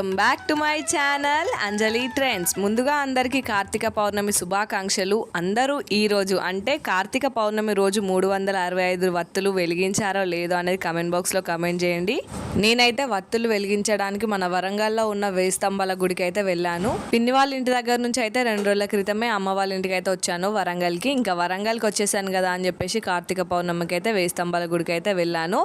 Welcome back to my channel Anjali trends. ముందుగా అందరికీ కార్తీక పౌర్ణమి శుభాకాంక్షలు. అందరూ ఈ రోజు అంటే కార్తీక పౌర్ణమి రోజు మూడు వందల అరవై ఐదు వత్తులు వెలిగించారో లేదో అనేది కమెంట్ బాక్స్లో కమెంట్ చేయండి. నేనైతే వత్తులు వెలిగించడానికి మన వరంగల్లో ఉన్న వేయి స్తంభాల గుడికి అయితే వెళ్ళాను. పిన్ని వాళ్ళ ఇంటి దగ్గర నుంచి అయితే రెండు రోజుల క్రితమే అమ్మ వాళ్ళ ఇంటికి అయితే వచ్చాను వరంగల్కి. ఇంకా వరంగల్కి వచ్చేసాను కదా అని చెప్పేసి కార్తీక పౌర్ణమికి అయితే వేయి స్తంభాల గుడికి అయితే వెళ్ళాను.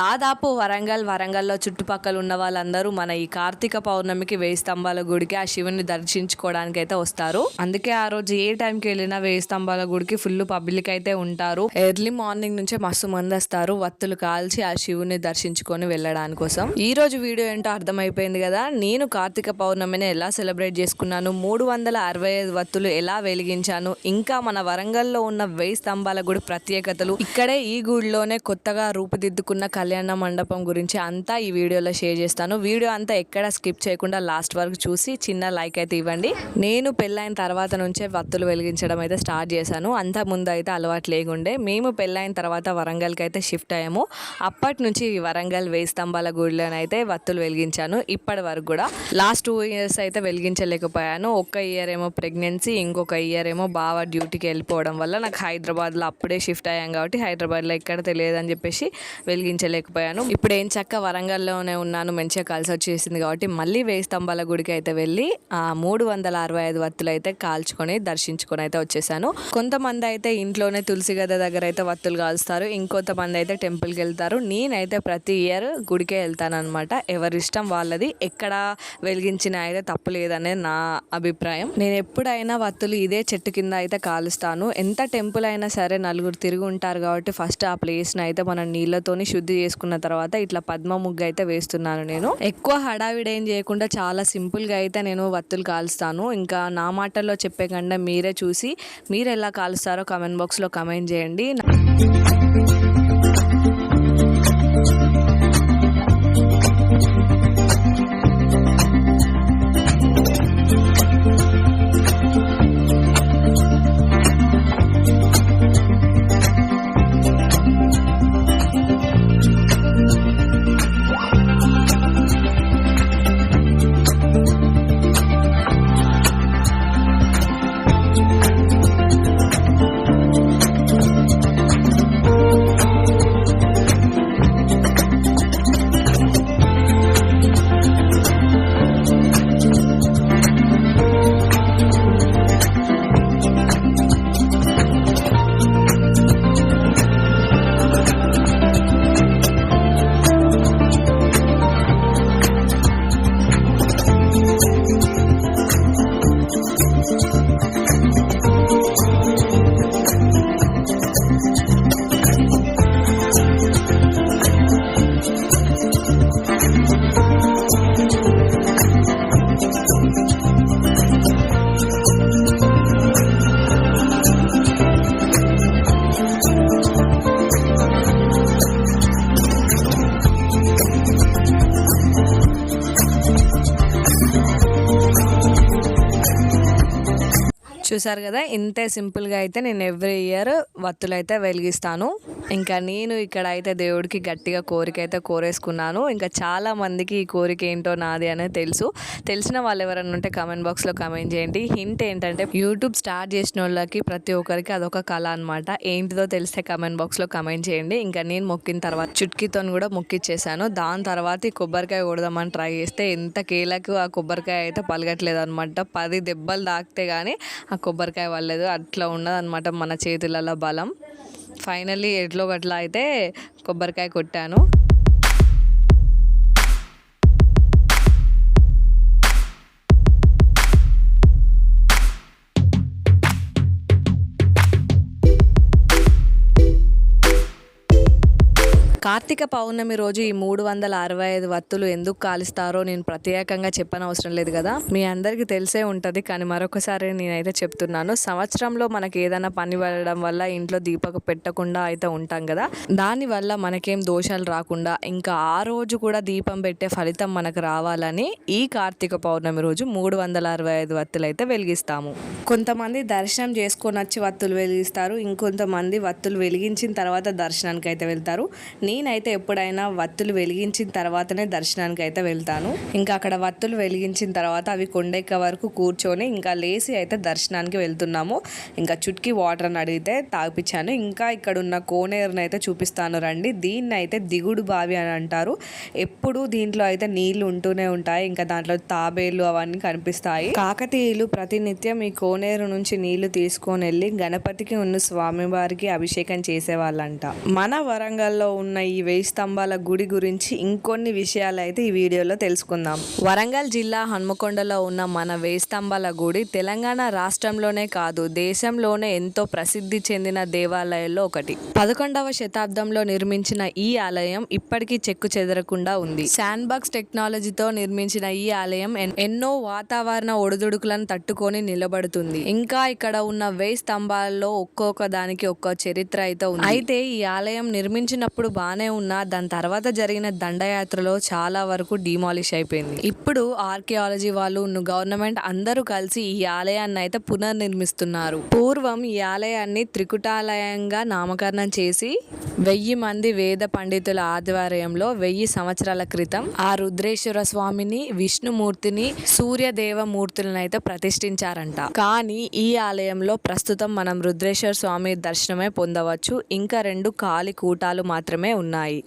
దాదాపు వరంగల్ వరంగల్లో చుట్టుపక్కల ఉన్న వాళ్ళందరూ మన ఈ కార్తీక పౌర్ణమికి వేయి స్తంభాల గుడికి ఆ శివుని దర్శించుకోవడానికి అయితే వస్తారు. అందుకే ఆ రోజు ఏ టైంకి వెళ్ళినా వేయి స్తంభాల గుడికి ఫుల్ పబ్లిక్ అయితే ఉంటారు. ఎర్లీ మార్నింగ్ నుంచే మస్తు మంది వస్తారు. వత్తులు కాల్చి ఆ శివుని దర్శించుకొని వెళ్ళడానికి కోసం. ఈ రోజు వీడియో ఏంటో అర్థమైపోయింది కదా? నేను కార్తీక పౌర్ణమిని ఎలా సెలబ్రేట్ చేసుకున్నాను? మూడు వందల అరవై ఐదు వత్తులు ఎలా వెలిగించాను? ఇంకా మన వరంగల్లో ఉన్న వేయి స్తంభాల గుడి ప్రత్యేకతలు? ఇక్కడే ఈ గుడిలోనే కొత్తగా రూపుదిద్దుకున్న కళ్యాణ మండపం గురించి అంతా ఈ వీడియోలో షేర్ చేస్తాను. వీడియో అంతా ఎక్కడ స్కిప్ చేయకుండా లాస్ట్ వరకు చూసి చిన్న లైక్ అయితే ఇవ్వండి. నేను పెళ్ళైన తర్వాత నుంచే వత్తులు వెలిగించడం అయితే స్టార్ట్ చేశాను. అంత ముందు అయితే అలవాటు లేకుండే. మేము పెళ్ళైన తర్వాత వరంగల్కి అయితే షిఫ్ట్ అయ్యాము. అప్పటి నుంచి వరంగల్ వేయి స్తంభాల గుడిలోనైతే వత్తులు వెలిగించాను. ఇప్పటి వరకు కూడా లాస్ట్ టూ ఇయర్స్ అయితే వెలిగించలేకపోయాను. ఒక్క ఇయర్ ఏమో ప్రెగ్నెన్సీ ఇంకొక ఇయర్ ఏమో బాగా డ్యూటీకి వెళ్ళిపోవడం వల్ల నాకు హైదరాబాద్లో అప్పుడే షిఫ్ట్ అయ్యాం కాబట్టి హైదరాబాద్లో ఎక్కడ తెలియదని చెప్పేసి వెలిగించలేకపోయాను. ఇప్పుడు ఏం చక్క వరంగల్లోనే ఉన్నాను మంచిగా కలిసి వచ్చేసింది కాబట్టి మళ్ళీ వేయి స్తంభాల గుడికి అయితే వెళ్ళి ఆ మూడు వందల అరవై ఐదు వత్తులు అయితే కాల్చుకొని దర్శించుకొని అయితే వచ్చేసాను. కొంతమంది అయితే ఇంట్లోనే తులసి గద దగ్గర అయితే వత్తులు కాల్స్తారు. ఇంకొంతమంది అయితే టెంపుల్కి వెళ్తారు. నేనైతే ప్రతి ఇయర్ గుడికే వెళ్తానమాట ఎవరిష్టం వాళ్ళది. ఎక్కడ వెలిగించినా అయితే తప్పు లేదనే నా అభిప్రాయం. నేను ఎప్పుడైనా వత్తులు ఇదే చెట్టు కింద అయితే కాలుస్తాను. ఎంత టెంపుల్ అయినా సరే నలుగురు తిరిగి ఉంటారు కాబట్టి ఫస్ట్ ఆ ప్లేస్ని అయితే మనం నీళ్ళతోని శుద్ధి చేసుకున్న తర్వాత ఇట్లా పద్మ ముగ్గు అయితే వేస్తున్నాను నేను. ఎక్కువ హడావిడి ఏం చేయకుండా చాలా సింపుల్గా అయితే నేను వత్తులు కాలుస్తాను. ఇంకా నా మాటల్లో చెప్పే కంటే మీరే చూసి మీరు ఎలా కాలుస్తారో కమెంట్ బాక్స్లో కమెంట్ చేయండి. చూసారు కదా ఇంతే సింపుల్గా అయితే నేను ఎవ్రీ ఇయర్ వత్తులు అయితే వెలిగిస్తాను. ఇంకా నేను ఇక్కడ అయితే దేవుడికి గట్టిగా కోరిక అయితే కోరేసుకున్నాను. ఇంకా చాలా మందికి ఈ కోరిక ఏంటో నాది అనేది తెలుసు. తెలిసిన వాళ్ళు ఎవరైనా ఉంటే కమెంట్ బాక్స్లో కమెంట్ చేయండి. హింట్ ఏంటంటే యూట్యూబ్ స్టార్ట్ చేసిన వాళ్ళకి ప్రతి ఒక్కరికి అదొక కళ అనమాట ఏంటిదో తెలిస్తే కమెంట్ బాక్స్లో కమెంట్ చేయండి. ఇంకా నేను మొక్కిన తర్వాత చుట్కీతో కూడా మొక్కిచ్చేసాను. దాని తర్వాత ఈ కొబ్బరికాయ కొడదామని ట్రై చేస్తే ఎంత కేలకు ఆ కొబ్బరికాయ అయితే పలగట్లేదు అనమాట పది దెబ్బలు తాకితే కానీ ఆ కొబ్బరికాయ వల్లేదు అట్లా ఉన్నదన్నమాట మన చేతులలో బలం. ఫైనల్లీ ఎట్లో గట్లా అయితే కొబ్బరికాయ కొట్టాను. కార్తీక పౌర్ణమి రోజు ఈ మూడు వందల అరవై ఐదు వత్తులు ఎందుకు కాలుస్తారో నేను ప్రత్యేకంగా చెప్పనవసరం లేదు కదా. మీ అందరికీ తెలిసే ఉంటుంది కానీ మరొకసారి నేనైతే చెప్తున్నాను. సంవత్సరంలో మనకి ఏదైనా పని వెళ్ళడం వల్ల ఇంట్లో దీపక పెట్టకుండా అయితే ఉంటాం కదా. దానివల్ల మనకేం దోషాలు రాకుండా ఇంకా ఆ రోజు కూడా దీపం పెట్టే ఫలితం మనకు రావాలని ఈ కార్తీక పౌర్ణమి రోజు మూడు వందల అరవై ఐదు వత్తులు అయితే వెలిగిస్తాము. కొంతమంది దర్శనం చేసుకొని వచ్చి వత్తులు వెలిగిస్తారు ఇంకొంతమంది వత్తులు వెలిగించిన తర్వాత దర్శనానికి అయితే వెళ్తారు. నేనైతే ఎప్పుడైనా వత్తులు వెలిగించిన తర్వాతనే దర్శనానికి అయితే వెళ్తాను. ఇంకా అక్కడ వత్తులు వెలిగించిన తర్వాత అవి కొండెక్క వరకు కూర్చొని ఇంకా లేసి అయితే దర్శనానికి వెళ్తున్నాము. ఇంకా చుట్కి వాటర్ అని అడిగితే తాగిపించాను ఇంకా ఇక్కడ ఉన్న కోనేరుని అయితే చూపిస్తాను రండి. దీన్ని అయితే దిగుడు బావి అని అంటారు. ఎప్పుడు దీంట్లో అయితే నీళ్ళు ఉంటూనే ఉంటాయి. ఇంకా దాంట్లో తాబేలు అవన్నీ కనిపిస్తాయి. కాకతీయులు ప్రతినిత్యం ఈ కోనేరు నుంచి నీళ్ళు తీసుకొని వెళ్ళి గణపతికి ఉన్న స్వామివారికి అభిషేకం చేసేవాళ్ళంట. మన వరంగల్లో ఉన్న ఈ వెయ్యి స్తంభాల గుడి గురించి ఇంకొన్ని విషయాలు అయితే ఈ వీడియోలో తెలుసుకుందాం. వరంగల్ జిల్లా హన్మకొండలో ఉన్న మన వెయ్యి స్తంభాల గుడి తెలంగాణ రాష్ట్రంలోనే కాదు దేశంలోనే ఎంతో ప్రసిద్ధి చెందిన దేవాలయాల్లో ఒకటి. పదకొండవ శతాబ్దంలో నిర్మించిన ఈ ఆలయం ఇప్పటికీ చెక్కు చెదరకుండా ఉంది. శాండ్బాక్స్ టెక్నాలజీతో నిర్మించిన ఈ ఆలయం ఎన్- ఎన్నో వాతావరణ ఒడిదుడుకులను తట్టుకొని నిలబడుతుంది. ఇంకా ఇక్కడ ఉన్న వెయ్యి స్తంభాల్లో ఒక్కొక్క దానికి ఒక్కో చరిత్ర అయితే ఉంది. అయితే ఈ ఆలయం నిర్మించినప్పుడు బాగానే ఉన్నా దాని తర్వాత జరిగిన దండయాత్రలో చాలా వరకు డిమాలిష్ అయిపోయింది. ఇప్పుడు ఆర్కియాలజీ వాళ్ళు గవర్నమెంట్ అందరూ కలిసి ఈ ఆలయాన్ని అయితే పునర్నిర్మిస్తున్నారు. పూర్వం ఈ ఆలయాన్ని త్రికుటాలయంగా నామకరణం చేసి వెయ్యి మంది వేద పండితుల ఆధ్వర్యంలో వెయ్యి సంవత్సరాల క్రితం ఆ రుద్రేశ్వర స్వామిని విష్ణుమూర్తిని సూర్యదేవమూర్తులను అయితే ప్రతిష్ఠించారంట. కానీ ఈ ఆలయంలో ప్రస్తుతం మనం రుద్రేశ్వర స్వామి దర్శనమే పొందవచ్చు. ఇంకా రెండు కాలి కూటాలు మాత్రమే ఉన్నాయి.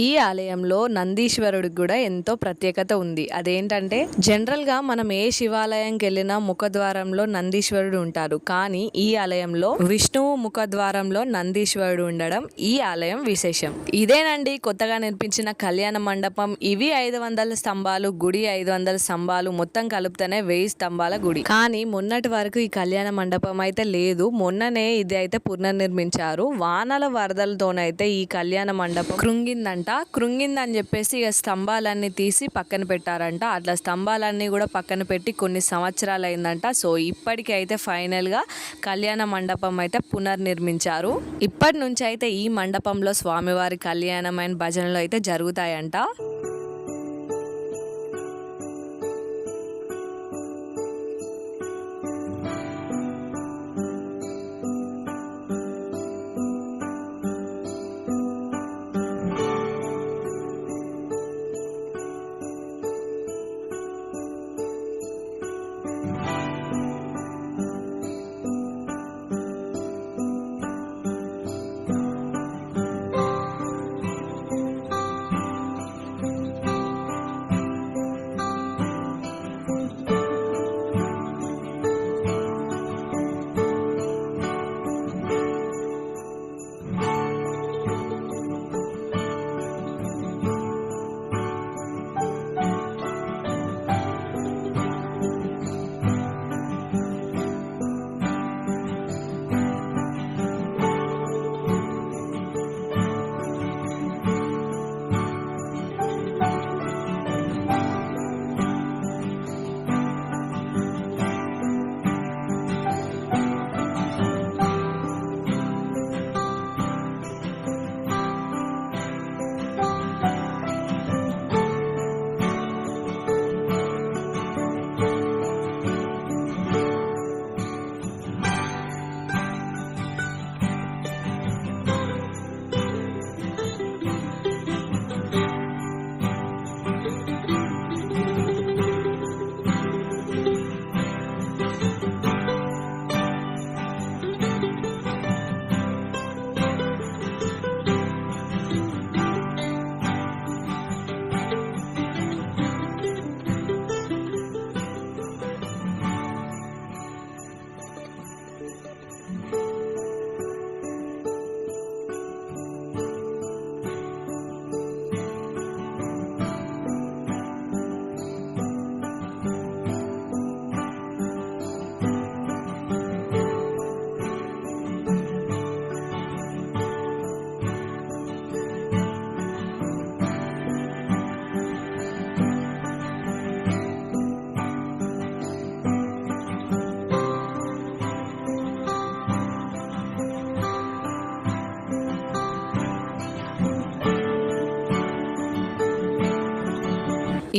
ఈ ఆలయంలో నందీశ్వరుడికి కూడా ఎంతో ప్రత్యేకత ఉంది. అదేంటంటే జనరల్గా మనం ఏ శివాలయంకి వెళ్ళినా ముఖద్వారంలో నందీశ్వరుడు ఉంటారు. కానీ ఈ ఆలయంలో విష్ణువు ముఖద్వారంలో నందీశ్వరుడు ఉండడం ఈ ఆలయం విశేషం. ఇదేనండి కొత్తగా నిర్మించిన కళ్యాణ మండపం. ఇవి ఐదు వందల స్తంభాలు గుడి ఐదు వందల స్తంభాలు మొత్తం కలుపుతూనే వెయ్యి స్తంభాల గుడి. కానీ మొన్నటి వరకు ఈ కళ్యాణ మండపం అయితే లేదు. మొన్ననే ఇది అయితే పునర్నిర్మించారు. వానల వరదలతోనైతే ఈ కళ్యాణ మండపం కృంగిందంట. కృంగిందని చెప్పేసి ఇక స్తంభాలన్నీ తీసి పక్కన పెట్టారంట. అట్లా స్తంభాలన్నీ కూడా పక్కన పెట్టి కొన్ని సంవత్సరాలు అయిందంట సో ఇప్పటికి అయితే ఫైనల్గా కళ్యాణ మండపం అయితే పునర్నిర్మించారు. ఇప్పటి నుంచి అయితే ఈ మండపంలో స్వామివారి కళ్యాణమైన భజనలు అయితే జరుగుతాయంట.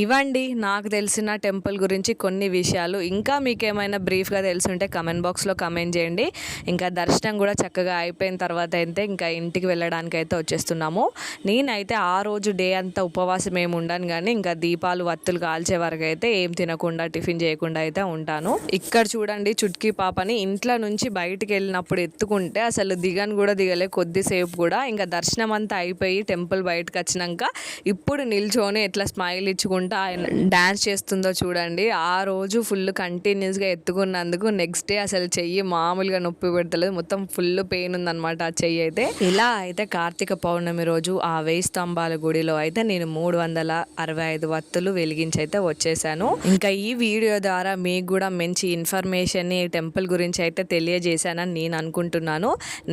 ఇవ్వండి. నాకు తెలిసిన టెంపుల్ గురించి కొన్ని విషయాలు. ఇంకా మీకు ఏమైనా బ్రీఫ్గా తెలుసుంటే కమెంట్ బాక్స్లో కమెంట్ చేయండి. ఇంకా దర్శనం కూడా చక్కగా అయిపోయిన తర్వాత అయితే ఇంకా ఇంటికి వెళ్ళడానికి అయితే వచ్చేస్తున్నాము. నేనైతే ఆ రోజు డే అంతా ఉపవాసం ఏమి ఉండను కానీ ఇంకా దీపాలు వత్తులు కాల్చే వరకు అయితే ఏం తినకుండా టిఫిన్ చేయకుండా అయితే ఉంటాను. ఇక్కడ చూడండి చుట్కీ పాపని ఇంట్లో నుంచి బయటికి వెళ్ళినప్పుడు ఎత్తుకుంటే అసలు దిగను కూడా దిగలే. కొద్దిసేపు కూడా ఇంకా దర్శనం అంతా అయిపోయి టెంపుల్ బయటకు వచ్చినాక ఇప్పుడు నిల్చొని ఎట్లా స్మైల్ ఇచ్చుకుంటా ఆయన డ్యాన్స్ చేస్తుందో చూడండి. ఆ రోజు ఫుల్ కంటిన్యూస్గా ఎత్తుకున్నందుకు నెక్స్ట్ డే అసలు చెయ్యి మామూలుగా నొప్పి పెడతలేదు. మొత్తం ఫుల్ పెయిన్ ఉందన్నమాట ఆ చెయ్యి అయితే. ఇలా అయితే కార్తీక పౌర్ణమి రోజు ఆ వేయి స్తంభాల గుడిలో అయితే నేను మూడు వందల అరవై ఐదు వత్తులు వెలిగించి అయితే వచ్చేసాను. ఇంకా ఈ వీడియో ద్వారా మీకు కూడా మంచి ఇన్ఫర్మేషన్ని టెంపుల్ గురించి అయితే తెలియజేశానని నేను అనుకుంటున్నాను.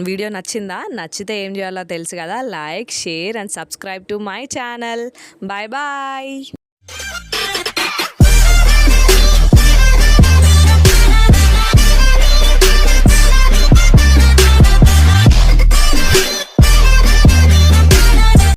వీడియో నచ్చిందా? నచ్చితే ఏం చేయాలో తెలుసు కదా. Like share and subscribe to my channel bye bye